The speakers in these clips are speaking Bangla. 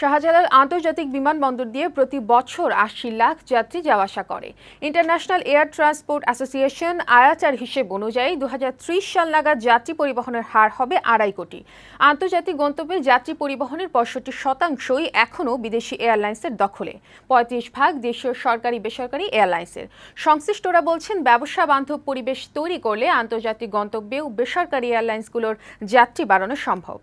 শাহজালাল আন্তর্জাতিক বিমানবন্দর দিয়ে প্রতি বছর আশি লাখ যাত্রী যাওয়া আসা করে। ইন্টারন্যাশনাল এয়ার ট্রান্সপোর্ট অ্যাসোসিয়েশন আয়াচার হিসেব অনুযায়ী দু হাজার ত্রিশ সাল নাগাদ যাত্রী পরিবহনের হার হবে আড়াই কোটি। আন্তর্জাতিক গন্তব্যে যাত্রী পরিবহনের পঁয়ষট্টি শতাংশই এখনও বিদেশি এয়ারলাইন্সের দখলে। পঁয়ত্রিশ ভাগ দেশীয় সরকারি বেসরকারি এয়ারলাইন্সের। সংশ্লিষ্টরা বলছেন, ব্যবসা বান্ধব পরিবেশ তৈরি করলে আন্তর্জাতিক গন্তব্যেও বেসরকারি এয়ারলাইন্সগুলোর যাত্রী বাড়ানো সম্ভব।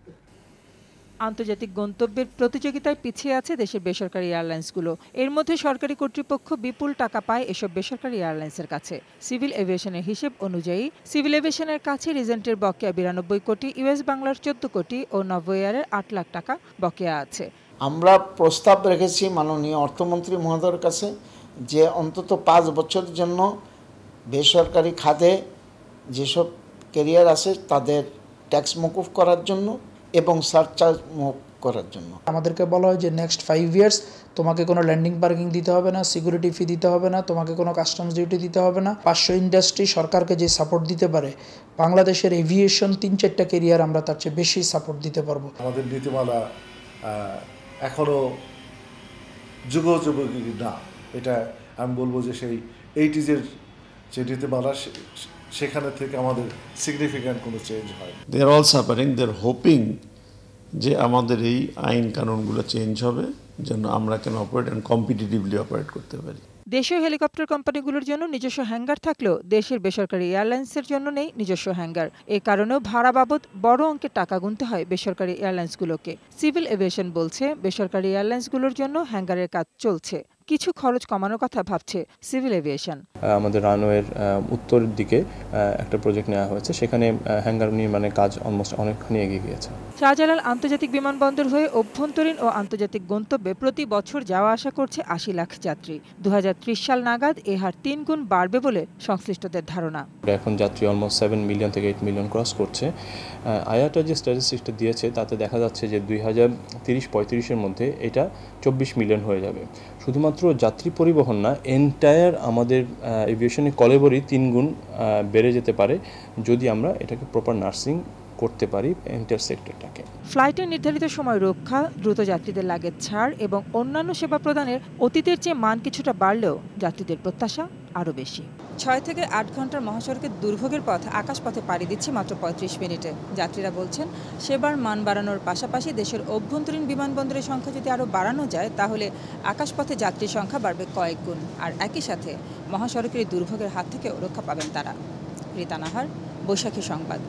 আন্তর্জাতিক গন্তব্যের প্রতিযোগিতায় পিছিয়ে আছে দেশের বেসরকারি এয়ারলাইন্সগুলো। এর মধ্যে সরকারি কর্তৃপক্ষ বিপুল টাকা পায় এসব বেসরকারি এয়ারলাইন্সের কাছে। সিভিল এভিয়েশনের হিসেব অনুযায়ী, সিভিল এভিয়েশনের কাছে রিজেন্টের বকেয়া বিরানব্বই কোটি, ইউএস বাংলার চোদ্দ কোটি ও নভ এয়ারের আট লাখ টাকা বকেয়া আছে। আমরা প্রস্তাব রেখেছি মাননীয় অর্থমন্ত্রী মহোদয়ের কাছে যে অন্তত পাঁচ বছরের জন্য বেসরকারি খাতে যেসব কেরিয়ার আছে তাদের ট্যাক্স মকুফ করার জন্য এবং সারচার্জ মুভ করার জন্য। আমাদেরকে বলা হয় যে নেক্সট ফাইভ ইয়ার্স তোমাকে কোনো ল্যান্ডিং পার্কিং দিতে হবে না সিকিউরিটি ফি দিতে হবে না তোমাকে কোনো কাস্টমস ডিউটি দিতে হবে না। পাঁচশো ইন্ডাস্ট্রি সরকারকে যে সাপোর্ট দিতে পারে বাংলাদেশের এভিয়েশন তিন চারটা কেরিয়ার আমরা তার চেয়ে বেশি সাপোর্ট দিতে পারব। আমাদের নীতিমালা এখনও যুগ যুবকী না। এটা আমি বলব যে সেই এইটিজের যে নীতিমালা সেখানে থেকে আমাদের সিগনিফিক্যান্ট কোনো চেঞ্জ হয়। They are all suffering they are hoping যে আমাদের এই আইন কানুনগুলো চেঞ্জ হবে যেন আমরা কেন অপারেট অ্যান্ড কম্পিটিটিভলি অপারেট করতে পারি। দেশীয় হেলিকপ্টার কোম্পানিগুলোর জন্য নিজস্ব হ্যাঙ্গার থাকলেও দেশের বেসরকারি এয়ারলাইন্সের জন্য নেই নিজস্ব হ্যাঙ্গার এ কারণেও ভাড়া বাবদ বড় অঙ্কের টাকা গুনতে হয় বেসরকারি এয়ারলাইন্সগুলোকে সিভিল এভিয়েশন বলছে বেসরকারি এয়ারলাইন্সগুলোর জন্য হ্যাঙ্গারের কাজ চলছে। কিছু খরচ কমানোর কথা ভাবছে সিভিল এভিয়েশন আমাদের রানওয়ের উত্তর দিকে একটা প্রজেক্ট নেওয়া হয়েছে। সেখানে হ্যাঙ্গার নির্মাণের কাজ অলমোস্ট অনেকখানি এগিয়ে গিয়েছে। শাহজালাল আন্তর্জাতিক বিমানবন্দর হয়ে অভ্যন্তরীণ ও আন্তর্জাতিক গন্তব্যে প্রতি বছর যাওয়া আসা করছে আশি লাখ যাত্রী। দু হাজার ত্রিশ সাল নাগাদ এ হার তিন গুণ বাড়বে বলে সংশ্লিষ্টদের ধারণা। এখন যাত্রী অলমোস্ট সেভেন মিলিয়ন থেকে এইট মিলিয়ন ক্রস করছে। আয়াটা যে স্ট্যাটিস্টিক্সটা দিয়েছে তাতে দেখা যাচ্ছে যে দুই হাজার তিরিশ পঁয়ত্রিশের মধ্যে এটা চব্বিশ মিলিয়ন হয়ে যাবে। শুধুমাত্র যাত্রী পরিবহন না এন্টায়ার আমাদের এভিয়েশনের কলেবরই তিন গুণ বেড়ে যেতে পারে যদি আমরা এটাকে প্রপার নার্সিং করতে পারি এন্টার সেক্টরটাকে ফ্লাইটের নির্ধারিত সময় রক্ষা, দ্রুত যাত্রীদের লাগে ছাড় এবং অন্যান্য সেবা প্রদানের অতীতের চেয়ে মান কিছুটা বাড়লেও যাত্রীদের প্রত্যাশা আরও বেশি। ছয় থেকে আট ঘণ্টার মহাসড়কের দুর্ভোগের পথ আকাশপথে পাড়ি দিচ্ছে মাত্র পঁয়ত্রিশ মিনিটে। যাত্রীরা বলছেন, সেবার মান বাড়ানোর পাশাপাশি দেশের অভ্যন্তরীণ বিমানবন্দরের সংখ্যা যদি আরও বাড়ানো যায়, তাহলে আকাশপথে যাত্রীর সংখ্যা বাড়বে কয়েক গুণ। আর একই সাথে মহাসড়কের দুর্ভোগের হাত থেকে রক্ষা পাবেন তারা। রীতানাহার বৈশাখী সংবাদ।